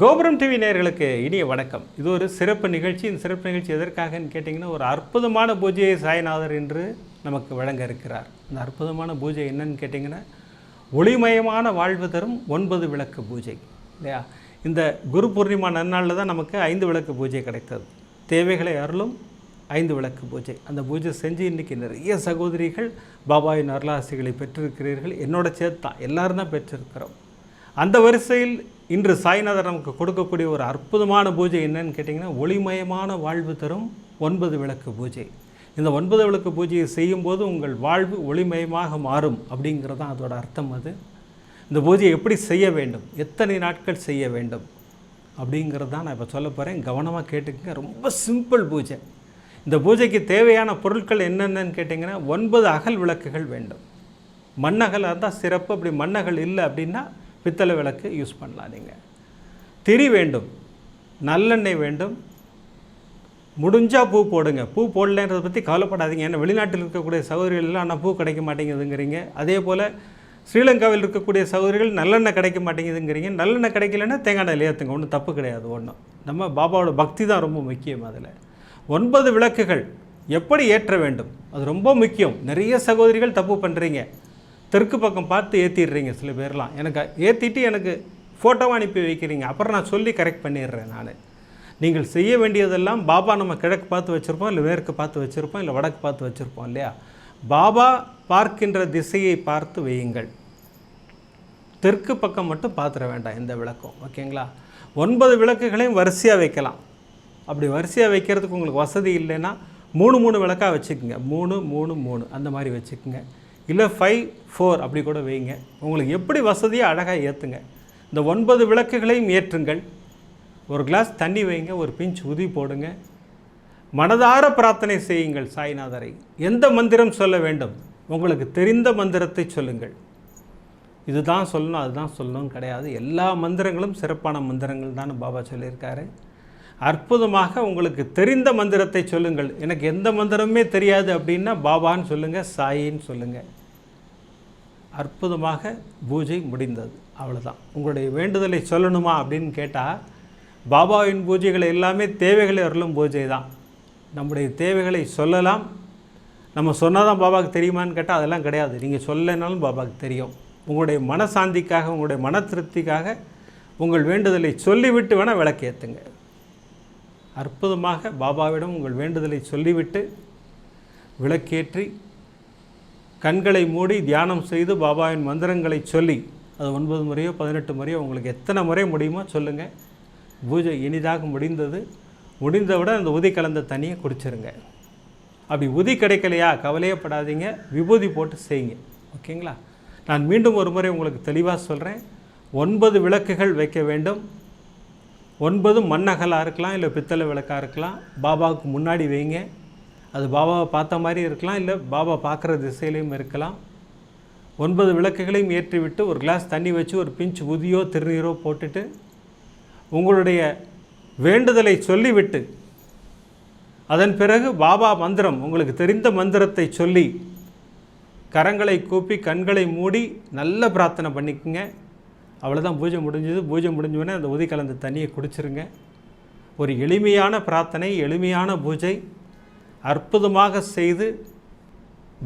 கோபுரம் டிவி நேர்களுக்கு இனிய வணக்கம். இது ஒரு சிறப்பு நிகழ்ச்சி. இந்த சிறப்பு நிகழ்ச்சி எதற்காகன்னு கேட்டிங்கன்னா ஒரு அற்புதமான பூஜையை சாய்நாதர் என்று நமக்கு வழங்க இருக்கிறார். இந்த அற்புதமான பூஜை என்னன்னு கேட்டிங்கன்னா ஒளிமயமான வாழ்வு தரும் ஒன்பது விளக்கு பூஜை இல்லையா? இந்த குரு பூர்ணிமா நன்னாளில் தான் நமக்கு ஐந்து விளக்கு பூஜை கிடைத்தது. தேவைகளை அருளும் ஐந்து விளக்கு பூஜை. அந்த பூஜை செஞ்சு இன்றைக்கி நிறைய சகோதரிகள் பாபாவின் அருளாசிகளை பெற்றிருக்கிறீர்கள். என்னோட சேர்த்து தான். தான் பெற்றிருக்கிறோம். அந்த வரிசையில் இன்று சாய்நாதர் நமக்கு கொடுக்கக்கூடிய ஒரு அற்புதமான பூஜை என்னன்னு கேட்டிங்கன்னா ஒளிமயமான வாழ்வு தரும் ஒன்பது விளக்கு பூஜை. இந்த ஒன்பது விளக்கு பூஜையை செய்யும்போது உங்கள் வாழ்வு ஒளிமயமாக மாறும் அப்படிங்கிறது தான் அதோட அர்த்தம் அது. இந்த பூஜையை எப்படி செய்ய வேண்டும்? எத்தனை நாட்கள் செய்ய வேண்டும்? அப்படிங்கிறது தான் நான் இப்போ சொல்ல போகிறேன் கவனமாக கேட்டுக்கங்க. ரொம்ப சிம்பிள் பூஜை. இந்த பூஜைக்கு தேவையான பொருட்கள் என்னென்னு கேட்டிங்கன்னா ஒன்பது அகல் விளக்குகள் வேண்டும். மண்ணகலாக இருந்தால் சிறப்பு. அப்படி மண்ணகல் இல்லை அப்படின்னா பித்தளை விளக்கு யூஸ் பண்ணலாம் நீங்கள் திரி வேண்டும். நல்லெண்ணெய் வேண்டும். முடிஞ்சால் பூ போடுங்க. பூ போடலன்றதை பற்றி கவலைப்படாதீங்க. ஏன்னா வெளிநாட்டில் இருக்கக்கூடிய சகோதரிகள் எல்லாம் ஆனால் பூ கிடைக்க மாட்டேங்குதுங்கிறீங்க. அதே போல் ஸ்ரீலங்காவில் இருக்கக்கூடிய சகோதரிகள் நல்லெண்ணெய் கிடைக்க மாட்டேங்குதுங்கிறீங்க. நல்லெண்ணெய் கிடைக்கலன்னா தேங்காய் எண்ணெய் ஏற்றுங்க ஒன்றும் தப்பு கிடையாது ஒன்றும் நம்ம பாபாவோட பக்தி தான் ரொம்ப முக்கியம் அதில். ஒன்பது விளக்குகள் எப்படி ஏற்ற வேண்டும்? அது ரொம்ப முக்கியம். நிறைய சகோதரிகள் தப்பு பண்ணுறீங்க தெற்கு பக்கம் பார்த்து ஏற்றிடுறீங்க சில பேர்லாம். எனக்கு ஏற்றிட்டு எனக்கு ஃபோட்டோவை அனுப்பி வைக்கிறீங்க. அப்புறம் நான் சொல்லி கரெக்ட் பண்ணிடுறேன் நான். நீங்கள் செய்ய வேண்டியதெல்லாம் பாபா நம்ம கிழக்கு பார்த்து வச்சுருப்போம் இல்லை மேற்கு பார்த்து வச்சுருப்போம் இல்லை வடக்கு பார்த்து வச்சுருப்போம் இல்லையா? பாபா பார்க்கின்ற திசையை பார்த்து வையுங்கள். தெற்கு பக்கம் மட்டும் பார்த்துட வேண்டாம் இந்த விளக்கும் ஓகேங்களா? ஒன்பது விளக்குகளையும் வரிசையாக வைக்கலாம். அப்படி வரிசையாக வைக்கிறதுக்கு உங்களுக்கு வசதி இல்லைன்னா மூணு மூணு விளக்காக வச்சுக்கோங்க. மூணு மூணு மூணு. அந்த மாதிரி வச்சுக்கோங்க. இல்லை ஃபைவ் ஃபோர் அப்படி கூட வைங்க. உங்களுக்கு எப்படி வசதியாக அழகாக ஏற்றுங்க இந்த ஒன்பது விளக்குகளையும் ஏற்றுங்கள். ஒரு கிளாஸ் தண்ணி வைங்க ஒரு பிஞ்ச் உதி போடுங்க. மனதார பிரார்த்தனை செய்யுங்கள் சாய்நாதரை. எந்த மந்திரம் சொல்ல வேண்டும்? உங்களுக்கு தெரிந்த மந்திரத்தை சொல்லுங்கள். இதுதான் சொல்லணும் அதுதான் சொல்லணும் கிடையாது. எல்லா மந்திரங்களும் சிறப்பான மந்திரங்கள் தான் பாபா சொல்லியிருக்காரு. அற்புதமாக உங்களுக்கு தெரிந்த மந்திரத்தை சொல்லுங்கள். எனக்கு எந்த மந்திரமே தெரியாது அப்படின்னா பாபான்னு சொல்லுங்கள் சாயின்னு சொல்லுங்கள் அற்புதமாக பூஜை முடிந்தது. அவ்வளோதான் உங்களுடைய வேண்டுதலை சொல்லணுமா அப்படின்னு கேட்டால் பாபாவின் பூஜைகள் எல்லாமே தேவைகளை அருளும் பூஜை தான். நம்முடைய தேவைகளை சொல்லலாம். நம்ம சொன்னால் தான் பாபாவுக்கு தெரியுமான்னு கேட்டால் அதெல்லாம் கிடையாது. நீங்கள் சொல்லனாலும் பாபாவுக்கு தெரியும். உங்களுடைய மனசாந்திக்காக உங்களுடைய மன திருப்திக்காக உங்கள் வேண்டுதலை சொல்லிவிட்டு வேணால் விளக்கேற்றுங்க அற்புதமாக பாபாவிடம் உங்கள் வேண்டுதலை சொல்லிவிட்டு விளக்கேற்றி கண்களை மூடி தியானம் செய்து பாபாவின் மந்திரங்களை சொல்லி அது ஒன்பது முறையோ பதினெட்டு முறையோ உங்களுக்கு எத்தனை முறை முடியுமோ சொல்லுங்கள் பூஜை இனிதாக முடிந்தது. முடிந்தவுடன் அந்த உதி கலந்த தண்ணியை குடிச்சிருங்க. அப்படி உதி கிடைக்கலையா? கவலையப்படாதீங்க. விபூதி போட்டு செய்யுங்க. ஓகேங்களா? நான் மீண்டும் ஒரு முறை உங்களுக்கு தெளிவாக சொல்கிறேன் ஒன்பது விளக்குகள் வைக்க வேண்டும். ஒன்பது மண்ணகலாக இருக்கலாம் இல்லை பித்தளை விளக்காக இருக்கலாம். பாபாவுக்கு முன்னாடி வைங்க. அது பாபாவை பார்த்த மாதிரி இருக்கலாம் இல்லை பாபா பார்க்குற திசையிலையும் இருக்கலாம். ஒன்பது விளக்குகளையும் ஏற்றிவிட்டு ஒரு கிளாஸ் தண்ணி வச்சு ஒரு பிஞ்ச் உதியோ திருநீரோ போட்டுட்டு உங்களுடைய வேண்டுதலை சொல்லிவிட்டு அதன் பிறகு பாபா மந்திரம் உங்களுக்கு தெரிந்த மந்திரத்தை சொல்லி கரங்களை கூப்பி கண்களை மூடி நல்ல பிரார்த்தனை பண்ணிக்கோங்க. அவ்வளோதான் பூஜை முடிஞ்சது. பூஜை முடிஞ்சோடனே அந்த உதி கலந்த தண்ணியை குடிச்சிருங்க. ஒரு எளிமையான பிரார்த்தனை எளிமையான பூஜை. அற்புதமாக செய்து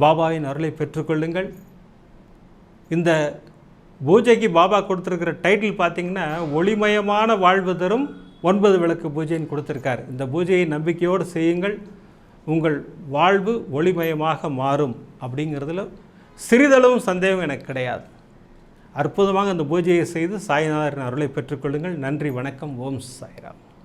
பாபாவின் அருளை பெற்றுக்கொள்ளுங்கள். இந்த பூஜைக்கு பாபா கொடுத்துருக்கிற டைட்டில் பார்த்தீங்கன்னா ஒளிமயமான வாழ்வு தரும் ஒன்பது விளக்கு பூஜைன்னு கொடுத்துருக்காரு. இந்த பூஜையை நம்பிக்கையோடு செய்யுங்கள். உங்கள் வாழ்வு ஒளிமயமாக மாறும் அப்படிங்கிறதுல சிறிதளவும் சந்தேகம் எனக்கு கிடையாது. அற்புதமாக அந்த பூஜையை செய்து சாய்நாதரின் அருளை பெற்றுக்கொள்ளுங்கள். நன்றி வணக்கம். ஓம் சாய்ராம்.